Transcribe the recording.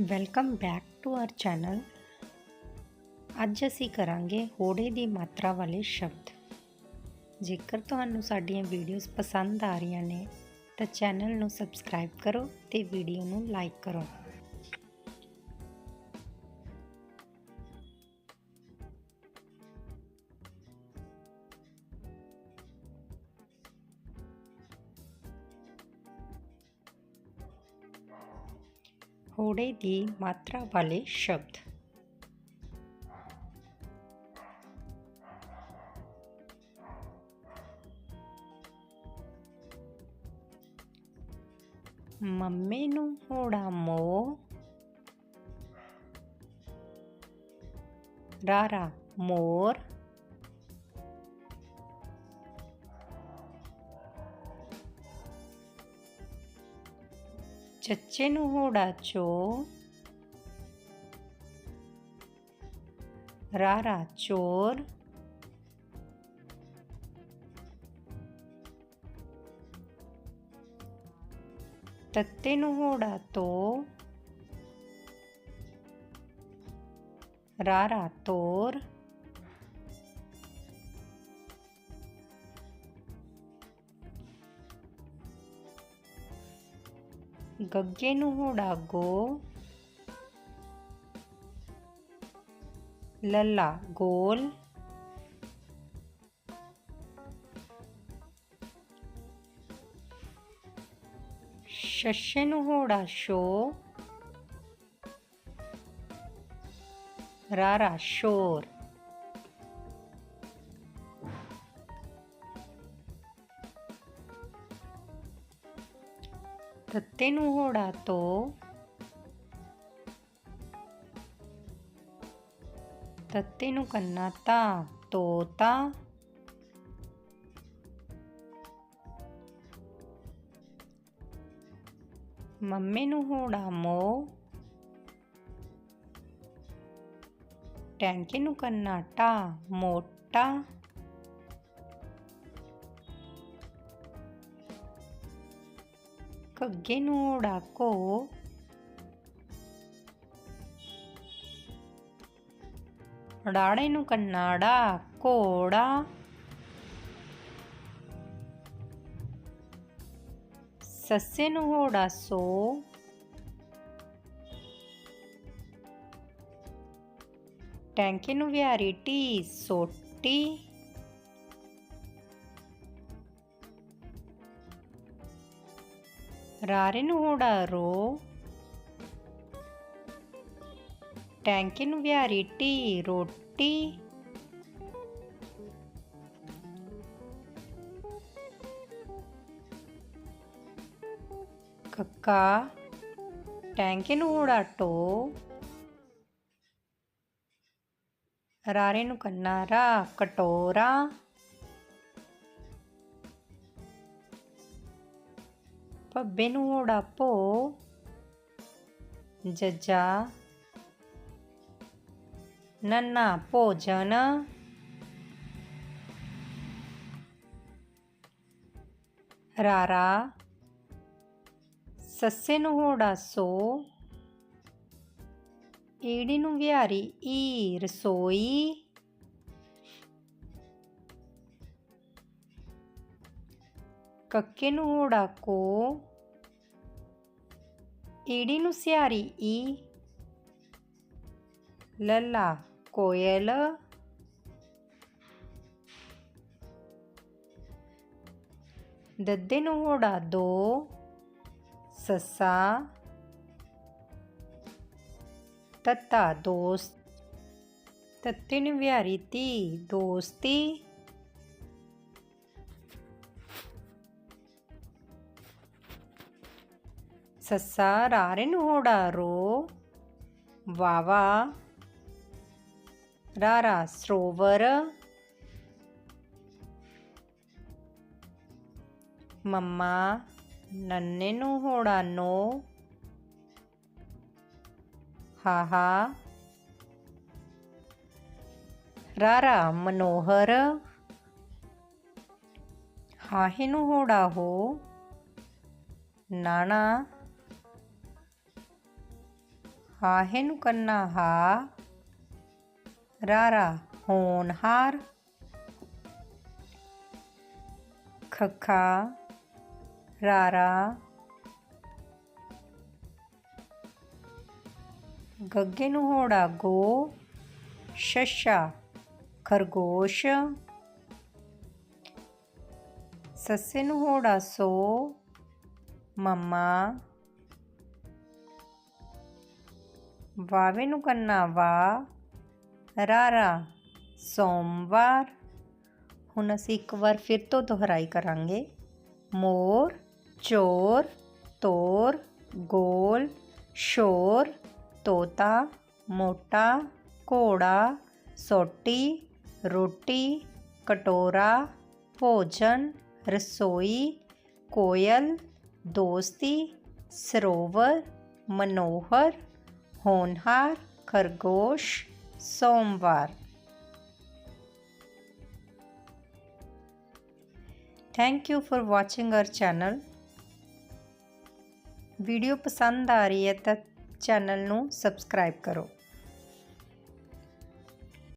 Welcome back to our channel ਅੱਜ ਅਸੀਂ ਕਰਾਂਗੇ ਹੋੜੇ ਦੀ ਮਾਤਰਾ ਵਾਲੇ ਸ਼ਬਦ। ਜੇਕਰ ਤੁਹਾਨੂੰ ਸਾਡੀਆਂ ਵੀਡੀਓਜ਼ ਪਸੰਦ ਆ ਰਹੀਆਂ ਨੇ, ਤਾਂ ਚੈਨਲ ਨੂੰ ਸਬਸਕ੍ਰਾਈਬ ਕਰੋ ਤੇ ਵੀਡੀਓ ਨੂੰ ਲਾਈਕ ਕਰੋ। ਹੋੜੇ ਦੀ ਮਾਤਰਾ ਵਾਲੇ ਸ਼ਬਦ ਮੰਮੀ ਨੂੰ ਹੋੜਾ ਮੋ ਰਾਰਾ ਮੋਰ ਚੱਚੇ ਨੂੰ ਹੋੜਾ ਚੋ ਰਾਰਾ ਚੋਰ। ਤੱਤੇ ਨੂੰ ਹੋੜਾ ਤੋ ਰਾਰਾ ਤੋਰ। ਗੱਗੇ ਨੂੰ ਹੋੜਾ ਗੋ ਲੱਲਾ ਗੋਲ ਸ਼ਸ਼ੇ ਨੂੰ ਹੋੜਾ ਸ਼ੋ ਰਾਰਾ ਸ਼ੋਰ ਤੱਤੇ ਨੂੰ ਹੋੜਾ ਤੋ ਤੱਤੇ ਨੂੰ ਕੰਨਾ ਤਾ ਤੋਤਾ ਮੰਮੀ ਨੂੰ ਹੋੜਾ ਮੋ। ਟੈਂਕੇ ਨੂੰ ਕੰਨਾ ਟਾ ਮੋਟਾ। ਘੱਗੇ ਨੂੰ ਹੋੜਾ ਕੋ ਡਾੜੇ ਨੂੰ ਕੰਨਾੜਾ ਘੋੜਾ ਸੱਸੇ ਨੂੰ ਹੋੜਾ ਸੋ ਟੈਂਕੇ ਨੂੰ ਵਿਹਾਰੀ ਟੀ ਸੋਟੀ ਰਾਰੇ ਨੂੰ ਹੋੜਾ ਰੋ ਟੈਂਕੇ ਨੂੰ ਵਿਹਾਰੀ ਟੀ ਰੋਟੀ ਕੱਕਾ ਟੈਂਕੇ ਭੱਬੇ ਨੂੰ ਕੰਨਾ ਹੋੜਾ ਭੋ ਜੱਜਾ ਨੰਨਾ ਭੋਜਨ ਰਾਰਾ ਸੱਸੇ ਨੂੰ ਹੋੜਾ ਸੋ ਈੜੀ ਨੂੰ ਵਿਹਾਰੀ ਈ ਰਸੋਈ ਕੱਕੇ ਨੂੰ ਹੋੜਾ ਕੋ ਈੜੀ ਨੂੰ ਸਿਹਾਰੀ ਈ ਲੱਲਾ ਕੋਇਲ ਦੱਦੇ ਨੂੰ ਹੋੜਾ ਦੋ ਸੱਸਾ ਤੱਤਾ ਦੋਸਤ ਤੱਤੇ ਨੂੰ ਵਿਹਾਰੀ ਤੀ ਦੋਸਤੀ ਸੱਸਾ ਰਾਰੇ ਨੂੰ ਹੋੜਾ ਰੋ ਵਾਵਾ ਰਾਰਾ ਸਰੋਵਰ ਮੰਮਾ ਨੰਨੇ ਨੂੰ ਹੋੜਾ ਨੋ ਹਾਹਾ ਨੂੰ ਹਾਹੇ ਨੂੰ ਕੰਨਾ ਹਾ ਰਾਰਾ ਹੋਣਹਾਰ ਖਖਾ ਰਾਰਾ ਗੱਗੇ ਨੂੰ ਹੋੜਾ ਗੋ। ਸ਼ਸ਼ਾ ਖਰਗੋਸ਼। ਸੱਸੇ ਨੂੰ ਹੋੜਾ ਸੋ। ਮਮਾ। ਵਾਵੇ ਨੂੰ ਕੰਨਾ ਵਾ। ਰਾਰਾ, ਸੋਮਵਾਰ। ਹੁਣ ਅਸੀਂ ਇੱਕ ਵਾਰ ਫਿਰ ਤੋਂ ਦੁਹਰਾਈ ਕਰਾਂਗੇ। ਮੋਰ, ਚੋਰ, ਤੋਰ, ਗੋਲ, ਸ਼ੋਰ, ਤੋਤਾ, ਮੋਟਾ, ਘੋੜਾ, ਸੋਟੀ, ਰੋਟੀ, ਕਟੋਰਾ, ਭੋਜਨ, ਰਸੋਈ, ਕੋਇਲ, ਦੋਸਤੀ, ਸਰੋਵਰ, ਮਨੋਹਰ। ਹੋਨਹਾਰ ਖਰਗੋਸ਼, ਸੋਮਵਾਰ। Thank you for watching our channel video ਪਸੰਦ ਆ ਰਹੀ ਹੈ ਤਾਂ ਚੈਨਲ ਨੂੰ ਸਬਸਕ੍ਰਾਈਬ ਕਰੋ।